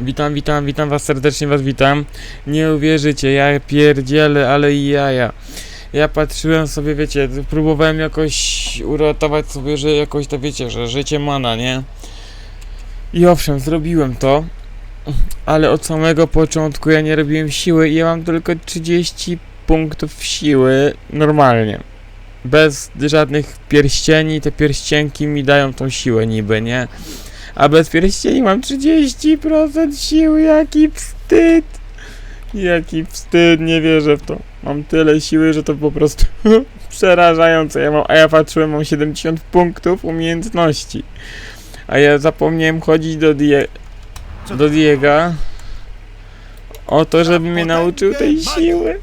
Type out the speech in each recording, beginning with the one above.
Witam, witam, witam was serdecznie, was witam. Nie uwierzycie, ja pierdzielę, ale i jaja. Ja patrzyłem sobie, wiecie, próbowałem jakoś uratować sobie, że jakoś to wiecie, że życie mana, nie? I owszem, zrobiłem to, ale od samego początku ja nie robiłem siły i ja mam tylko 30 punktów siły normalnie. Bez żadnych pierścieni, te pierścienki mi dają tą siłę niby, nie? A bez pierścieni mam 30% siły, jaki wstyd! Jaki wstyd, nie wierzę w to. Mam tyle siły, że to po prostu przerażające. Ja mam, a ja patrzyłem, mam 70 punktów umiejętności. A ja zapomniałem chodzić do, die, do Diega o to, żeby mnie nauczył tej siły.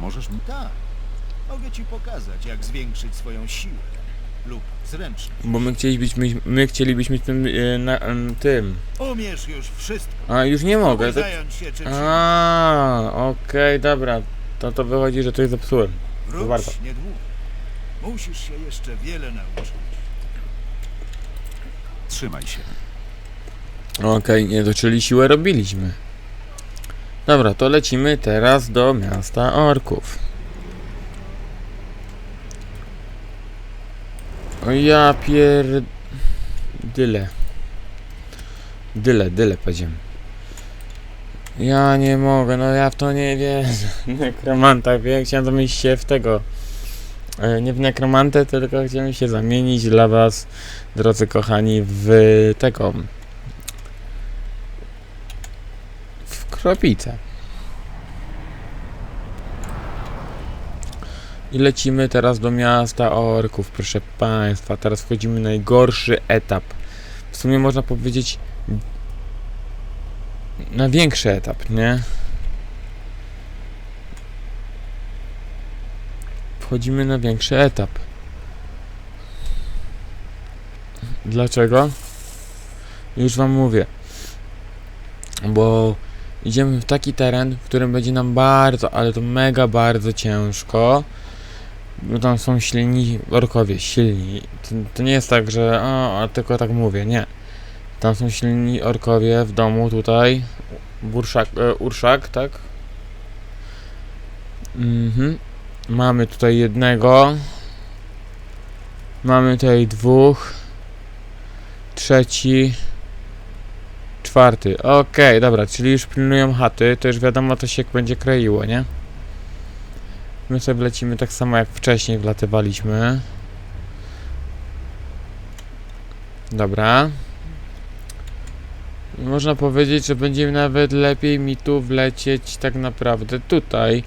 Możesz mi Tak. Mogę ci pokazać, jak zwiększyć swoją siłę lub Bo my chcielibyśmy, my chcielibyśmy tym, e, na, em, tym. Umiesz już wszystko. A już nie mogę. To, zająć się czymś a, okej, dobra. To to wychodzi, że coś zepsułem. Wróć warto. niedługo. Musisz się jeszcze wiele nauczyć. trzymaj się. Okej, nie to czyli siłę robiliśmy. Dobra, to lecimy teraz do miasta orków. O ja pier... Dyle. Dyle, dyle powiedziałem. Ja nie mogę, no ja w to nie wierzę. Nekromanta, wie, chciałem zamienić się w tego. E, Nie w nekromantę, tylko chciałem się zamienić dla was, drodzy kochani, w tego. W kropicę. I lecimy teraz do miasta orków, proszę państwa. Teraz wchodzimy na najgorszy etap. W sumie można powiedzieć na większy etap, nie? Wchodzimy na większy etap. Dlaczego? Już wam mówię. Bo idziemy w taki teren, w którym będzie nam bardzo, ale to mega bardzo ciężko. Bo tam są silni orkowie, silni. To, to nie jest tak, że o, a tylko tak mówię, nie. Tam są silni orkowie w domu tutaj. Burszak, e, urszak, tak? Mhm. Mamy tutaj jednego. Mamy tutaj dwóch. Trzeci. Czwarty. Okej, dobra, czyli już pilnują chaty, to już wiadomo to się będzie kreiło, nie? My sobie lecimy tak samo jak wcześniej wlatywaliśmy. Dobra. Można powiedzieć, że będzie nawet lepiej mi tu wlecieć tak naprawdę tutaj.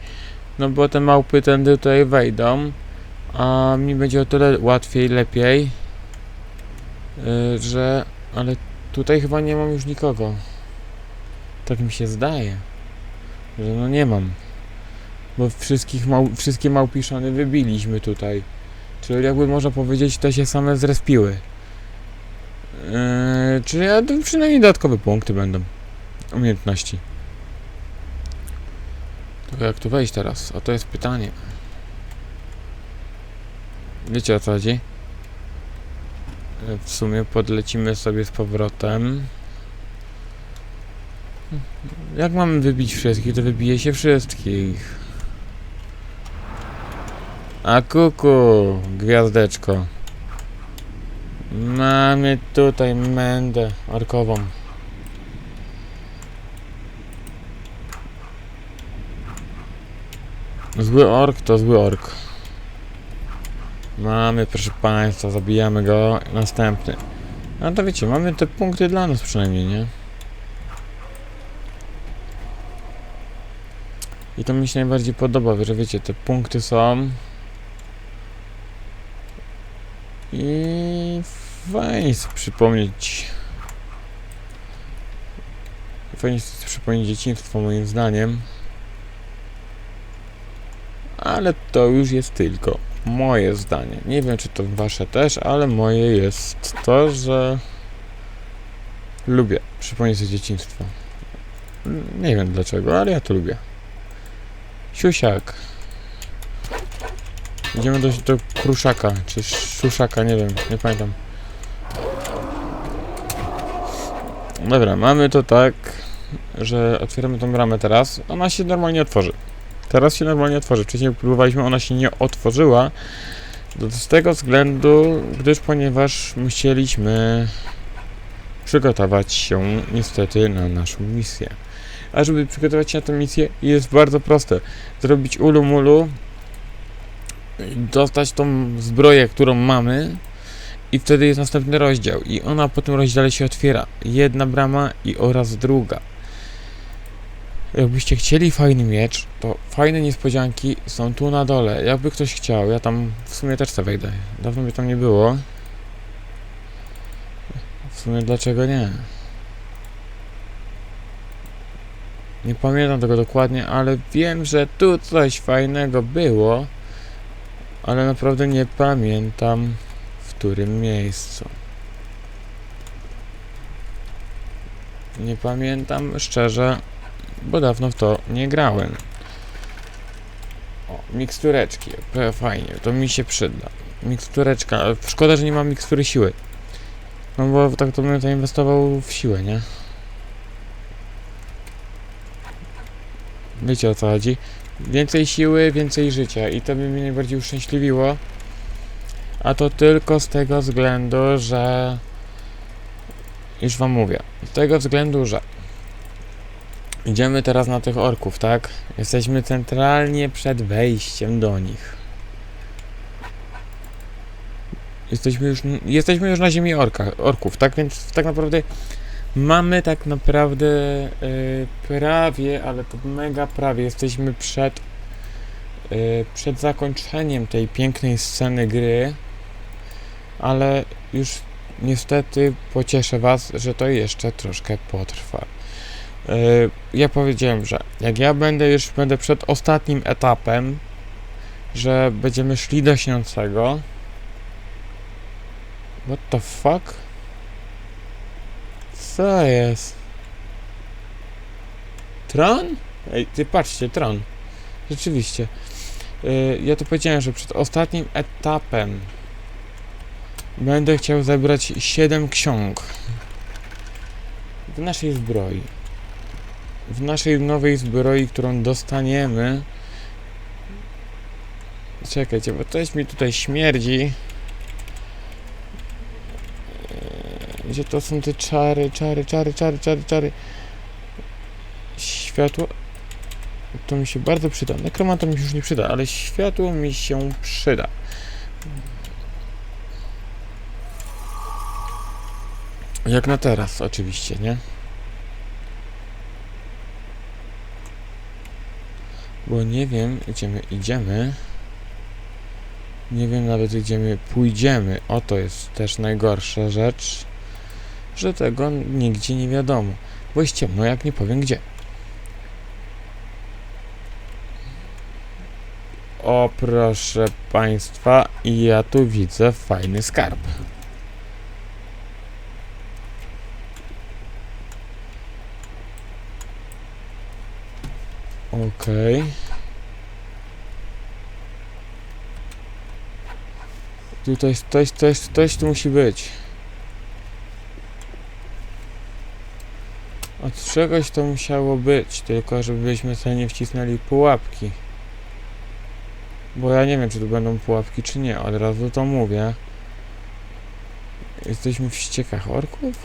No bo te małpy tędy tutaj wejdą. A mi będzie o tyle łatwiej, lepiej. Yy, że... Ale tutaj chyba nie mam już nikogo. Tak mi się zdaje. Że no nie mam. Bo wszystkich mał, wszystkie małpiszony wybiliśmy tutaj. Czyli jakby można powiedzieć, te się same zrespiły. Yy, czyli ja, przynajmniej dodatkowe punkty będą. Umiejętności. To jak tu wejść teraz? O to jest pytanie. Wiecie o co chodzi? W sumie podlecimy sobie z powrotem. Jak mamy wybić wszystkich, to wybije się wszystkich. A kuku, gwiazdeczko. Mamy tutaj mędę orkową. Zły ork to zły ork. Mamy, proszę państwa, zabijamy go. Następny. A to wiecie, mamy te punkty dla nas przynajmniej, nie? I to mi się najbardziej podoba, że wiecie, te punkty są. I fajnie sobie przypomnieć. Fajnie sobie przypomnieć dzieciństwo moim zdaniem. Ale to już jest tylko moje zdanie. Nie wiem czy to wasze też, ale moje jest to, że lubię przypomnieć sobie dzieciństwo. Nie wiem dlaczego, ale ja to lubię. Siusiak. Idziemy do, do kruszaka, czy szuszaka, nie wiem, nie pamiętam. Dobra, mamy to tak, że otwieramy tą bramę teraz. Ona się normalnie otworzy. Teraz się normalnie otworzy. Wcześniej próbowaliśmy, ona się nie otworzyła. Z tego względu, gdyż ponieważ musieliśmy przygotować się niestety na naszą misję. A żeby przygotować się na tę misję jest bardzo proste. Zrobić ulu mulu, dostać tą zbroję, którą mamy i wtedy jest następny rozdział i ona po tym rozdziale się otwiera. Jedna brama i oraz druga. Jakbyście chcieli fajny miecz, to fajne niespodzianki są tu na dole. Jakby ktoś chciał, ja tam w sumie też sobie wejdę. Dawno mnie tam nie było. W sumie dlaczego nie? Nie pamiętam tego dokładnie, ale wiem, że tu coś fajnego było, ale naprawdę nie pamiętam w którym miejscu. Nie pamiętam szczerze, bo dawno w to nie grałem. O, mikstureczki, fajnie, to mi się przyda. Mikstureczka, szkoda, że nie mam mikstury siły. No bo tak to bym zainwestował w siłę, nie? Wiecie o co chodzi? Więcej siły, więcej życia i to by mnie najbardziej uszczęśliwiło. A to tylko z tego względu, że... Już wam mówię. Z tego względu, że... Idziemy teraz na tych orków, tak? Jesteśmy centralnie przed wejściem do nich. Jesteśmy już, jesteśmy już na ziemi orka, orków, tak? Więc tak naprawdę mamy tak naprawdę y, prawie, ale to mega prawie, jesteśmy przed, y, przed zakończeniem tej pięknej sceny gry, ale już niestety pocieszę Was, że to jeszcze troszkę potrwa. Y, ja powiedziałem, że jak ja będę już będę przed ostatnim etapem, że będziemy szli do śniącego. What the fuck? Co jest? Tron? Ej, ty patrzcie, Tron. Rzeczywiście. Y, ja tu powiedziałem, że przed ostatnim etapem będę chciał zebrać 7 ksiąg w naszej zbroi. W naszej nowej zbroi, którą dostaniemy. Czekajcie, bo coś mi tutaj śmierdzi. Gdzie to są te czary, czary, czary, czary, czary, czary. Światło. To mi się bardzo przyda. Nekromanta mi się już nie przyda, ale światło mi się przyda. Jak na teraz, oczywiście, nie? Bo nie wiem, gdzie my idziemy. Nie wiem nawet, gdzie my pójdziemy. Oto jest też najgorsza rzecz, że tego nigdzie nie wiadomo. Bo jest ciemno, jak nie powiem gdzie. O, proszę Państwa, ja tu widzę fajny skarb. Okej. Tutaj coś, coś, coś tu musi być. Czegoś to musiało być, tylko żebyśmy sobie nie wcisnęli pułapki. Bo ja nie wiem, czy tu będą pułapki, czy nie. Od razu to mówię. Jesteśmy w ściekach orków?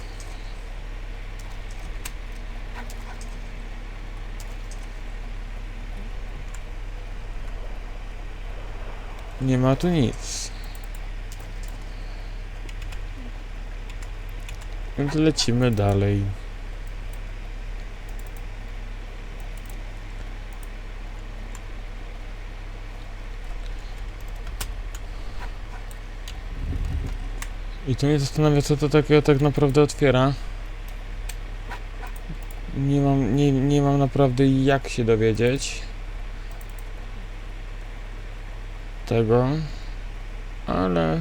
Nie ma tu nic. Więc lecimy dalej. I to mnie zastanawia, co to takiego tak naprawdę otwiera. Nie mam, nie, nie mam naprawdę jak się dowiedzieć tego, ale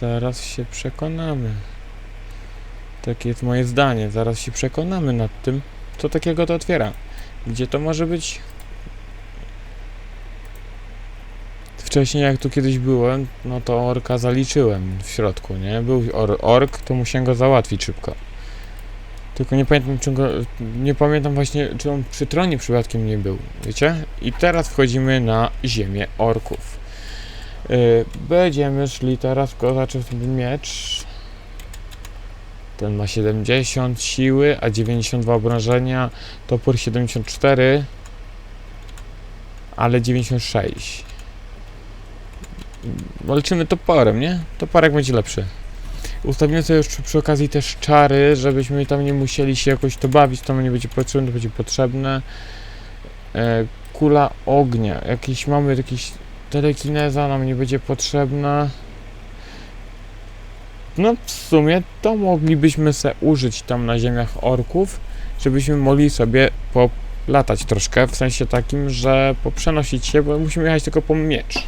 zaraz się przekonamy. Takie jest moje zdanie. Zaraz się przekonamy nad tym, co takiego to otwiera. Gdzie to może być? Wcześniej, jak tu kiedyś byłem, no to orka zaliczyłem w środku, nie? Był or ork, to musiałem go załatwić szybko. Tylko nie pamiętam, czy go, nie pamiętam właśnie, czy on przy tronie przypadkiem nie był, wiecie? I teraz wchodzimy na ziemię orków. Yy, będziemy szli teraz kozaczy sobie miecz. Ten ma 70 siły, a 92 obrażenia. Topór 74, ale 96. Walczymy toporem, nie? Toporek będzie lepszy. Ustawimy sobie już przy, okazji też czary, żebyśmy tam nie musieli się jakoś to bawić, to nie będzie potrzebne, to będzie potrzebne. E, kula ognia, jakiś mamy jakiś telekineza nam nie będzie potrzebna. No w sumie to moglibyśmy se użyć tam na ziemiach orków, żebyśmy mogli sobie polatać troszkę, w sensie takim, że poprzenosić się, bo musimy jechać tylko po miecz.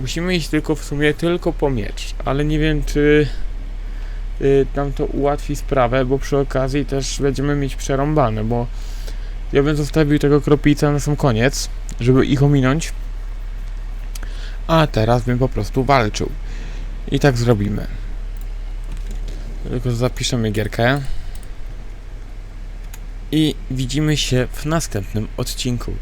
Musimy iść tylko w sumie tylko po miecz, ale nie wiem czy y, nam to ułatwi sprawę, bo przy okazji też będziemy mieć przerąbane, bo ja bym zostawił tego kropica na sam koniec, żeby ich ominąć, a teraz bym po prostu walczył. I tak zrobimy. Tylko zapiszemy gierkę. I widzimy się w następnym odcinku.